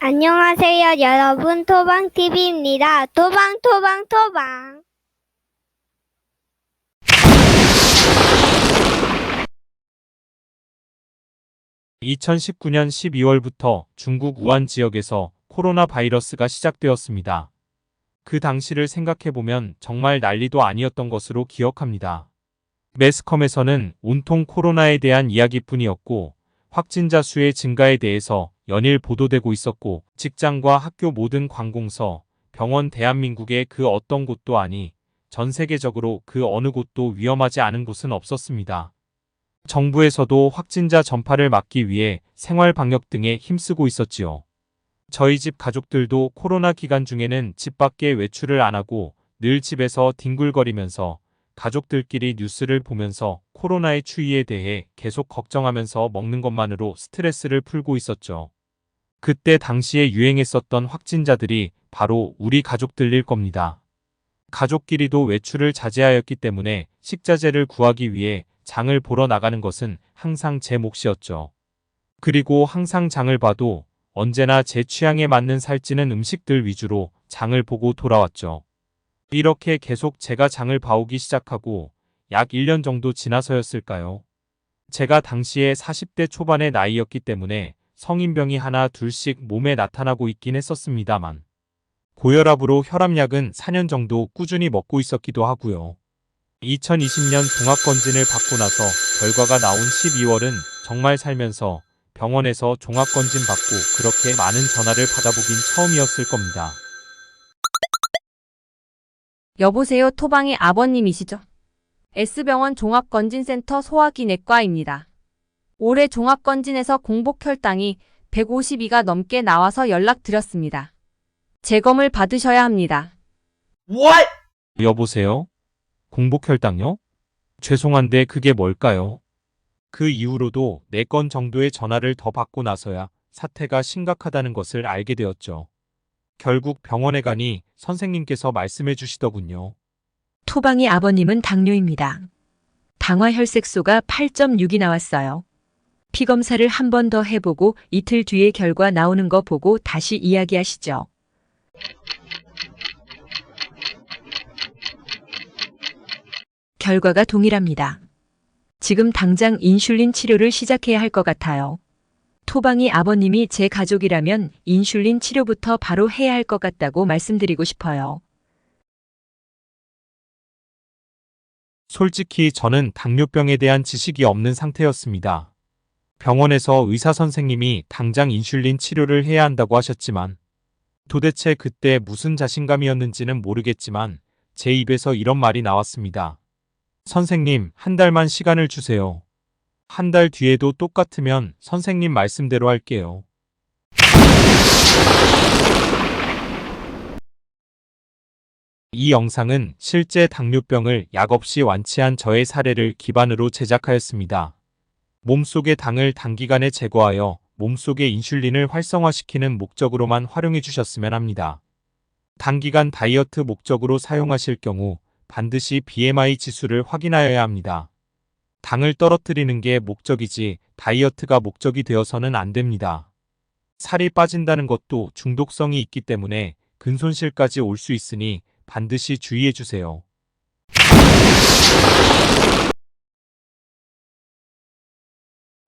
안녕하세요, 여러분. 토방TV입니다. 토방, 토방, 토방. (2019년 12월부터) 중국 우한 지역에서 코로나 바이러스가 시작되었습니다. 그 당시를 생각해보면 정말 난리도 아니었던 것으로 기억합니다. 매스컴에서는 온통 코로나에 대한 이야기뿐이었고 확진자 수의 증가에 대해서 연일 보도되고 있었고 직장과 학교 모든 관공서, 병원 대한민국의 그 어떤 곳도 아니 전 세계적으로 그 어느 곳도 위험하지 않은 곳은 없었습니다. 정부에서도 확진자 전파를 막기 위해 생활 방역 등에 힘쓰고 있었지요. 저희 집 가족들도 코로나 기간 중에는 집 밖에 외출을 안 하고 늘 집에서 뒹굴거리면서 가족들끼리 뉴스를 보면서 코로나의 추이에 대해 계속 걱정하면서 먹는 것만으로 스트레스를 풀고 있었죠. 그때 당시에 유행했었던 확진자들이 바로 우리 가족들일 겁니다. 가족끼리도 외출을 자제하였기 때문에 식자재를 구하기 위해 장을 보러 나가는 것은 항상 제 몫이었죠. 그리고 항상 장을 봐도 언제나 제 취향에 맞는 살찌는 음식들 위주로 장을 보고 돌아왔죠. 이렇게 계속 제가 장을 봐오기 시작하고 약 1년 정도 지나서였을까요? 제가 당시에 40대 초반의 나이였기 때문에 성인병이 하나 둘씩 몸에 나타나고 있긴 했었습니다만 고혈압으로 혈압약은 4년 정도 꾸준히 먹고 있었기도 하고요. 2020년 종합검진을 받고 나서 결과가 나온 12월은 정말 살면서 병원에서 종합검진 받고 그렇게 많은 전화를 받아보긴 처음이었을 겁니다. 여보세요 토방의 아버님이시죠? S병원 종합건진센터 소화기내과입니다. 올해 종합건진에서 공복 혈당이 152가 넘게 나와서 연락드렸습니다. 재검을 받으셔야 합니다. What? 여보세요? 공복혈당요? 죄송한데 그게 뭘까요? 그 이후로도 4건 정도의 전화를 더 받고 나서야 사태가 심각하다는 것을 알게 되었죠. 결국 병원에 가니 선생님께서 말씀해 주시더군요. 토방이 아버님은 당뇨입니다. 당화혈색소가 8.6이 나왔어요. 피 검사를 한 번 더 해보고 이틀 뒤에 결과 나오는 거 보고 다시 이야기하시죠. 결과가 동일합니다. 지금 당장 인슐린 치료를 시작해야 할 것 같아요. 토방이 아버님이 제 가족이라면 인슐린 치료부터 바로 해야 할 것 같다고 말씀드리고 싶어요. 솔직히 저는 당뇨병에 대한 지식이 없는 상태였습니다. 병원에서 의사 선생님이 당장 인슐린 치료를 해야 한다고 하셨지만 도대체 그때 무슨 자신감이었는지는 모르겠지만 제 입에서 이런 말이 나왔습니다. 선생님, 한 달만 시간을 주세요. 한 달 뒤에도 똑같으면 선생님 말씀대로 할게요. 이 영상은 실제 당뇨병을 약 없이 완치한 저의 사례를 기반으로 제작하였습니다. 몸속의 당을 단기간에 제거하여 몸속의 인슐린을 활성화시키는 목적으로만 활용해 주셨으면 합니다. 단기간 다이어트 목적으로 사용하실 경우 반드시 BMI 지수를 확인하여야 합니다. 당을 떨어뜨리는 게 목적이지 다이어트가 목적이 되어서는 안 됩니다. 살이 빠진다는 것도 중독성이 있기 때문에 근손실까지 올 수 있으니 반드시 주의해 주세요.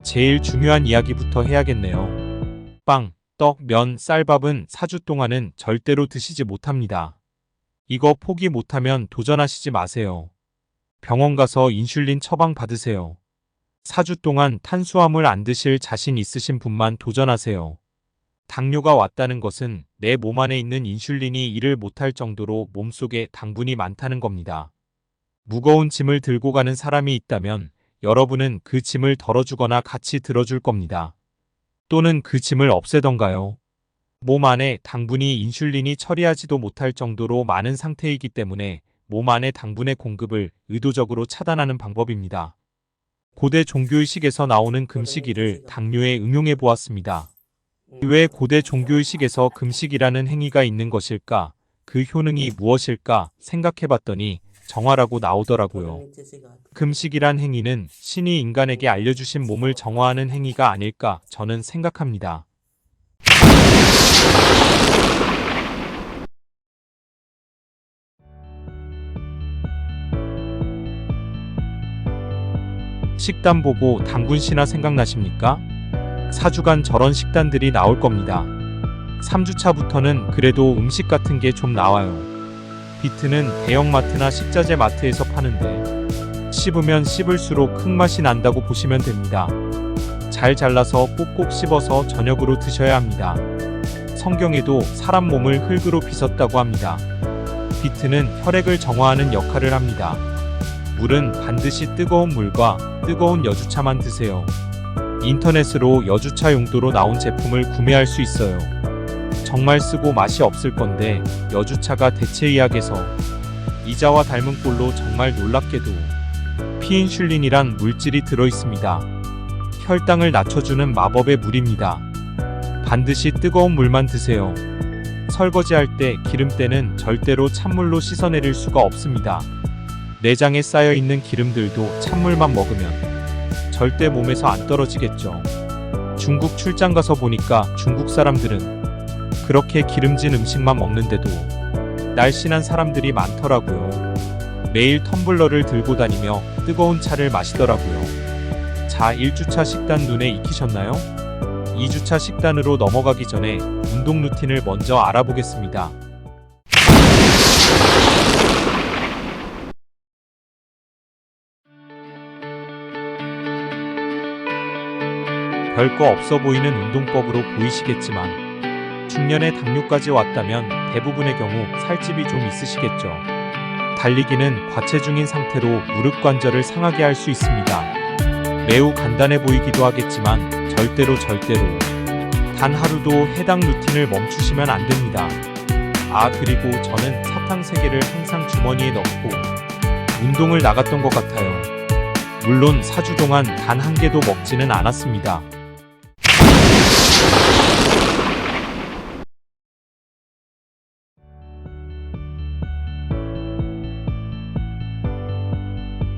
제일 중요한 이야기부터 해야겠네요. 빵, 떡, 면, 쌀밥은 4주 동안은 절대로 드시지 못합니다. 이거 포기 못하면 도전하시지 마세요. 병원 가서 인슐린 처방 받으세요. 4주 동안 탄수화물 안 드실 자신 있으신 분만 도전하세요. 당뇨가 왔다는 것은 내 몸 안에 있는 인슐린이 일을 못할 정도로 몸속에 당분이 많다는 겁니다. 무거운 짐을 들고 가는 사람이 있다면 여러분은 그 짐을 덜어주거나 같이 들어줄 겁니다. 또는 그 짐을 없애던가요. 몸 안에 당분이 인슐린이 처리하지도 못할 정도로 많은 상태이기 때문에 몸 안의 당분의 공급을 의도적으로 차단하는 방법입니다. 고대 종교의식에서 나오는 금식이를 당뇨에 응용해 보았습니다. 왜 고대 종교의식에서 금식이라는 행위가 있는 것일까? 그 효능이 무엇일까 생각해 봤더니 정화라고 나오더라고요. 금식이란 행위는 신이 인간에게 알려주신 몸을 정화하는 행위가 아닐까 저는 생각합니다. 식단 보고 당군 씨나 생각나십니까? 4주간 저런 식단들이 나올 겁니다. 3주차부터는 그래도 음식 같은 게 좀 나와요. 비트는 대형마트나 식자재 마트에서 파는데 씹으면 씹을수록 흙맛이 난다고 보시면 됩니다. 잘 잘라서 꼭꼭 씹어서 저녁으로 드셔야 합니다. 성경에도 사람 몸을 흙으로 빚었다고 합니다. 비트는 혈액을 정화하는 역할을 합니다. 물은 반드시 뜨거운 물과 뜨거운 여주차만 드세요. 인터넷으로 여주차 용도로 나온 제품을 구매할 수 있어요. 정말 쓰고 맛이 없을 건데 여주차가 대체의학에서 이자와 닮은 꼴로 정말 놀랍게도 피인슐린이란 물질이 들어 있습니다. 혈당을 낮춰주는 마법의 물입니다. 반드시 뜨거운 물만 드세요. 설거지할 때 기름때는 절대로 찬물로 씻어내릴 수가 없습니다. 내장에 쌓여 있는 기름들도 찬물만 먹으면 절대 몸에서 안 떨어지겠죠. 중국 출장 가서 보니까 중국 사람들은 그렇게 기름진 음식만 먹는데도 날씬한 사람들이 많더라고요. 매일 텀블러를 들고 다니며 뜨거운 차를 마시더라고요. 자, 1주차 식단 눈에 익히셨나요? 2주차 식단으로 넘어가기 전에 운동 루틴을 먼저 알아보겠습니다. 별거 없어 보이는 운동법으로 보이시겠지만 중년에 당뇨까지 왔다면 대부분의 경우 살집이 좀 있으시겠죠. 달리기는 과체중인 상태로 무릎 관절을 상하게 할 수 있습니다. 매우 간단해 보이기도 하겠지만 절대로 절대로 단 하루도 해당 루틴을 멈추시면 안 됩니다. 아 그리고 저는 사탕 3개를 항상 주머니에 넣고 운동을 나갔던 것 같아요. 물론 4주 동안 단 한 개도 먹지는 않았습니다.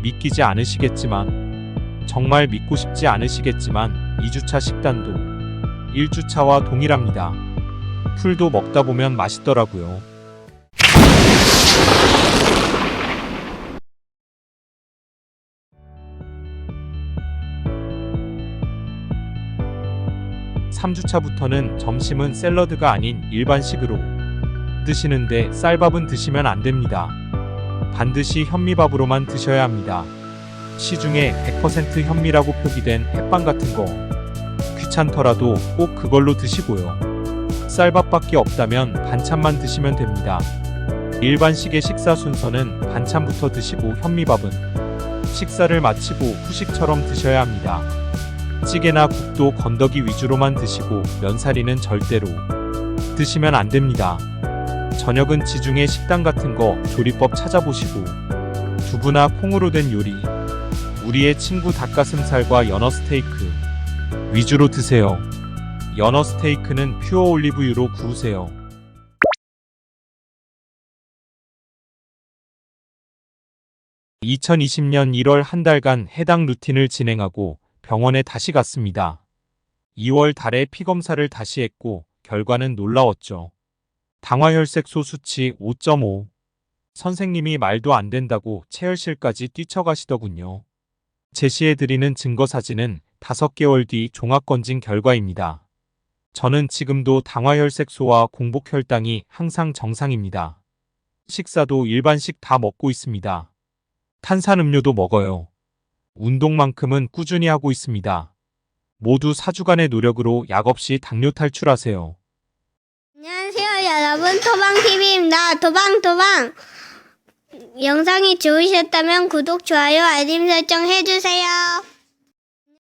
믿기지 않으시겠지만 정말 믿고 싶지 않으시겠지만 2주차 식단도 1주차와 동일합니다. 풀도 먹다 보면 맛있더라고요. 삼주차부터는 점심은 샐러드가 아닌 일반식으로 드시는데 쌀밥은 드시면 안 됩니다. 반드시 현미밥으로만 드셔야 합니다. 시중에 100% 현미라고 표기된 햇반 같은 거 귀찮더라도 꼭 그걸로 드시고요. 쌀밥밖에 없다면 반찬만 드시면 됩니다. 일반식의 식사 순서는 반찬부터 드시고 현미밥은 식사를 마치고 후식처럼 드셔야 합니다. 찌개나 국도 건더기 위주로만 드시고 면사리는 절대로 드시면 안 됩니다. 저녁은 지중해 식당 같은 거 조리법 찾아보시고 두부나 콩으로 된 요리, 우리의 친구 닭가슴살과 연어 스테이크 위주로 드세요. 연어 스테이크는 퓨어 올리브유로 구우세요. (2020년 1월) 한 달간 해당 루틴을 진행하고 병원에 다시 갔습니다. 2월 달에 피 검사를 다시 했고 결과는 놀라웠죠. 당화혈색소 수치 5.5. 선생님이 말도 안 된다고 체열실까지 뛰쳐가시더군요. 제시해드리는 증거 사진은 5개월 뒤 종합검진 결과입니다. 저는 지금도 당화혈색소와 공복혈당이 항상 정상입니다. 식사도 일반식 다 먹고 있습니다. 탄산음료도 먹어요. 운동만큼은 꾸준히 하고 있습니다. 모두 4주간의 노력으로 약 없이 당뇨 탈출하세요. 안녕하세요, 여러분. 토방TV입니다. 토방토방. 영상이 좋으셨다면 구독, 좋아요, 알림 설정 해주세요.